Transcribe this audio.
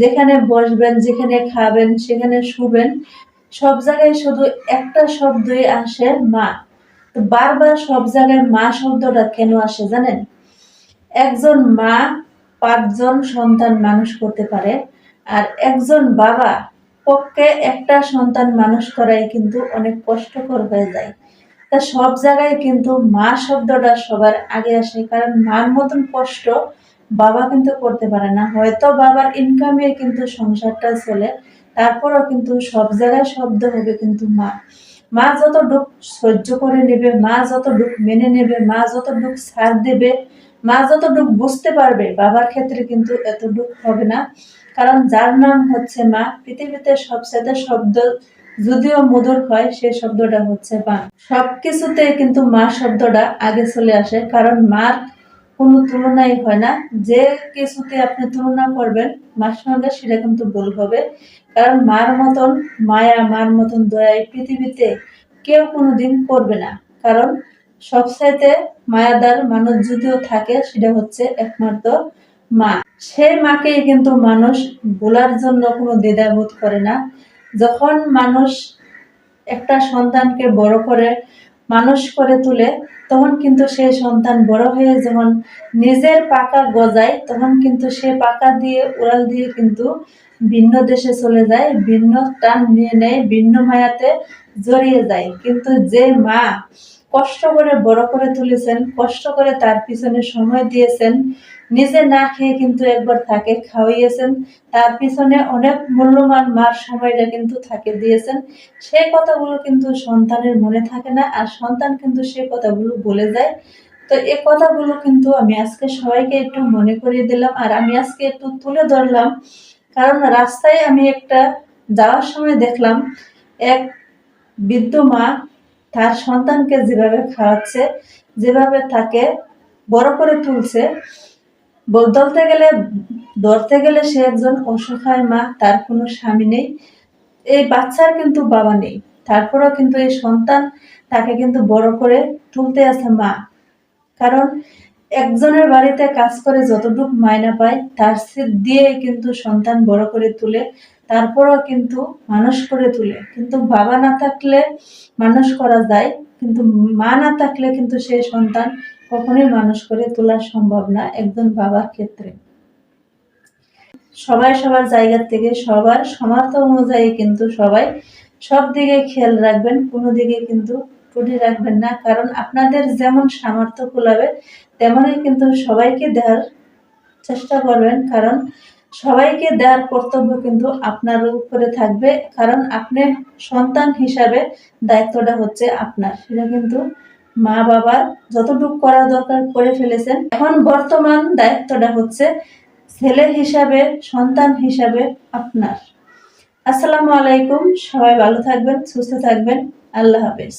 যেখানে বসবেন, যেখানে খাবেন, সেখানে শুবেন, সব জায়গায় শুধু একটা শব্দই আসে মা। তো বারবার সব জায়গায় মা শব্দটা কেন আসে জানেন? একজন মা পাঁচজন সন্তান মানুষ করতে পারে, আর একজন বাবা পক্ষে একটা সন্তান মানুষ করাই কিন্তু অনেক কষ্টকর হয়ে যায়। তা সব জায়গায় কিন্তু মা শব্দটা সবার আগে আসে, কারণ মার মতন কষ্ট বাবা কিন্তু করতে পারে না। হয়তো বাবার ইনকামে কিন্তু সংসারটা চলে, তারপরও কিন্তু সব জায়গায় শব্দ হবে কিন্তু মা। মা যত দুঃখ সহ্য করে নেবে, মা যত দুঃখ মেনে নেবে, মা যত দুঃখ ছাড় দেবে, মা যত দুঃখ বুঝতে পারবে, বাবার ক্ষেত্রে কিন্তু এত দুঃখ হবে না। কারণ যার নাম হচ্ছে মা, পৃথিবীতে সবচেয়ে শব্দ যদিও মধুর হয় সেই শব্দটা হচ্ছে মা সবকিছুতে কিন্তু মা শব্দটা আগে চলে আসে, কারণ মার কোনো তুলনাই হয় না। যে কিছুতে আপনি তুলনা করবেন মার সঙ্গে সেটা কিন্তু ভুল হবে। কারণ মার মতন মায়া, মার মতন দয়া পৃথিবীতে কেউ কোনোদিন করবে না। কারণ সবচাইতে মায়াদার মানুষ যদিও থাকে, সেটা হচ্ছে একমাত্র মা। সে মাকে কিন্তু মানুষ বলার জন্য কোনো দ্বিধাবোধ করে না। যখন মানুষ একটা সন্তানকে বড় করে মানুষ করে তুলে, তখন কিন্তু সে সন্তান বড় হয়ে যখন নিজের পাকা গজায়, তখন কিন্তু সে পাকা দিয়ে, উড়াল দিয়ে কিন্তু ভিন্ন দেশে চলে যায়, ভিন্ন টান নিয়ে নেয়, ভিন্ন মায়াতে জড়িয়ে যায়। কিন্তু যে মা কষ্ট করে বড় করে তুলেছেন, কষ্ট করে তার পিছনে সময় দিয়েছেন, নিজে না খেয়ে কিন্তু একবার তাকে খাওয়াইয়েছেন তার পিছনে অনেক মূল্যবান মার সময়টা কিন্তু থাকে দিয়েছেন। সেই কথাগুলো কিন্তু সন্তানের মনে থাকে না, আর সন্তান কিন্তু সেই কথাগুলো বলে যায়। তো এই কথাগুলো কিন্তু আমি আজকে সবাইকে একটু মনে করিয়ে দিলাম, আর আমি আজকে একটু তুলে ধরলাম। কারণ রাস্তায় আমি একটা যাওয়ার সময় দেখলাম, এক বৃদ্ধ মা তার সন্তানকে যেভাবে খাওয়াচ্ছে, যেভাবে তাকে বড় করে তুলছে বলতে গেলে, ধরতে গেলে সে একজন অসহায় মা, তার কোনো স্বামী নেই, এই বাচ্চার কিন্তু বাবা নেই। তারপরেও কিন্তু এই সন্তান তাকে কিন্তু বড় করে তুলতে আছে মা। কারণ একজনের বাড়িতে কাজ করে যতটুকু মায়না পায়, তার দিয়ে কিন্তু সন্তান বড় করে তুলে, তারপরও কিন্তু মানুষ করে তুলে। কিন্তু বাবা না থাকলে মানুষ করা যায়, কিন্তু মা না থাকলে কিন্তু সেই সন্তান কখনোই মানুষ করে তোলা সম্ভব না একজন বাবার ক্ষেত্রে। সবাই সবার জায়গা থেকে সবার সমার্থ অনুযায়ী কিন্তু সবাই সব দিকে খেয়াল রাখবেন, কোনো দিকে কিন্তু ত্রুটি রাখবেন না। কারণ আপনাদের যেমন সামর্থ্য কুলাবে তেমনই কিন্তু সবাইকে দেওয়ার চেষ্টা করবেন, কারণ সবাইকে দেওয়ার কর্তব্য কিন্তু আপনার উপরে থাকবে, কারণ আপনি সন্তান হিসাবে দায়িত্বটা হচ্ছে আপনার। সেটা কিন্তু মা বাবার যতটুকু করা দরকার করে ফেলেছেন, এখন বর্তমান দায়িত্বটা হচ্ছে ছেলে হিসাবে, সন্তান হিসাবে আপনার। আসসালামু আলাইকুম, সবাই ভালো থাকবেন, সুস্থ থাকবেন, আল্লাহ হাফেজ।